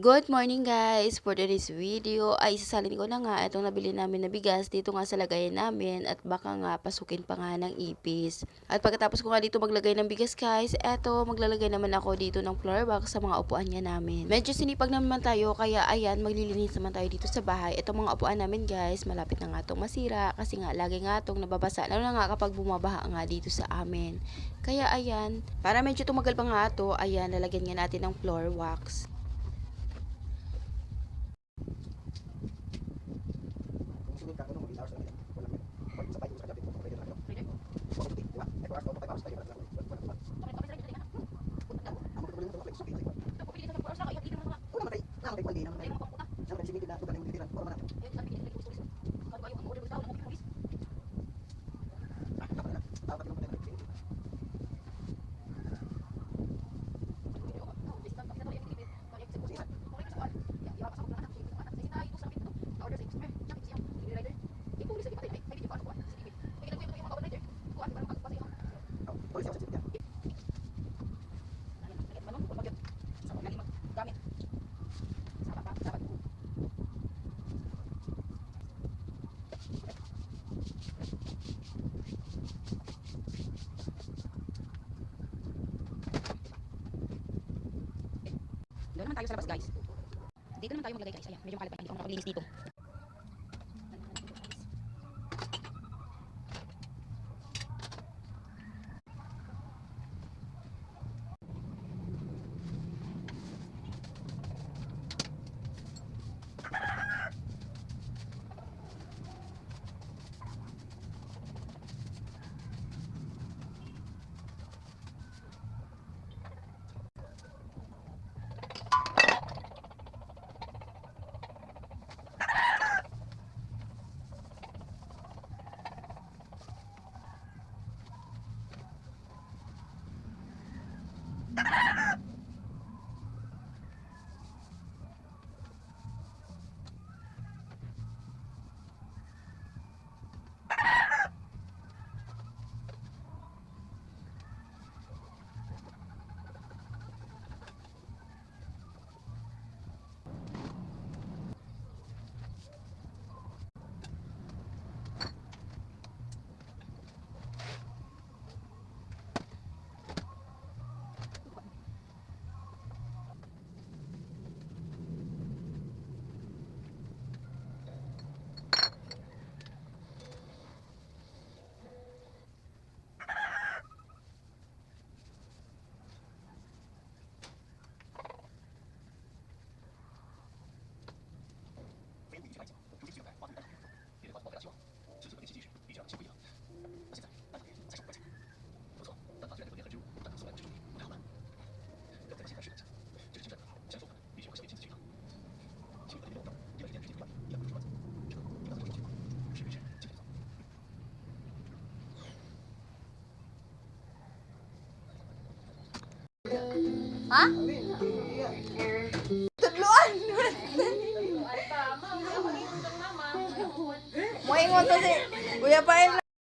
Good morning guys! For today's video ay isasalin ko na nga itong nabili namin na bigas dito nga sa lagayan namin at baka nga pasukin pa nga ng ipis. At pagkatapos ko nga dito maglagay ng bigas guys, eto maglalagay naman ako dito ng floor box sa mga upuan nga namin. Medyo sinipag naman tayo kaya ayan maglilinis naman tayo dito sa bahay. Itong mga upuan namin guys, malapit na nga itong masira kasi nga lagi nga itong nababasa. Lalo na nga kapag bumabaha nga dito sa amin. Kaya ayan, para medyo tumagal pa nga ito, ayan lalagyan nga natin ng floor wax. swimming ka, ganun, 8 hours lang yan. Wala yan. Pag sa tayo, sa kanyang dito, pwede lang yun. Pwede? Huwag tutik, di ba? Ito hours, 5 hours tayo, wala lang. Wala lang. Ang mga problema sa mga flex, okay, sa iba. Ito, pwede sa 4 hours lang, ihat-ihat mo mga. Wala matay, namatay, pwede naman. Siyempre, swimming din na, ito ganun, titiran, pura man natin. Doon naman tayo sa labas guys. Dito naman tayo maglagay guys. Ayan, medyo makalat pa. Hindi ko dito. Ha? Tudloan! Moingon to si Kuya Pael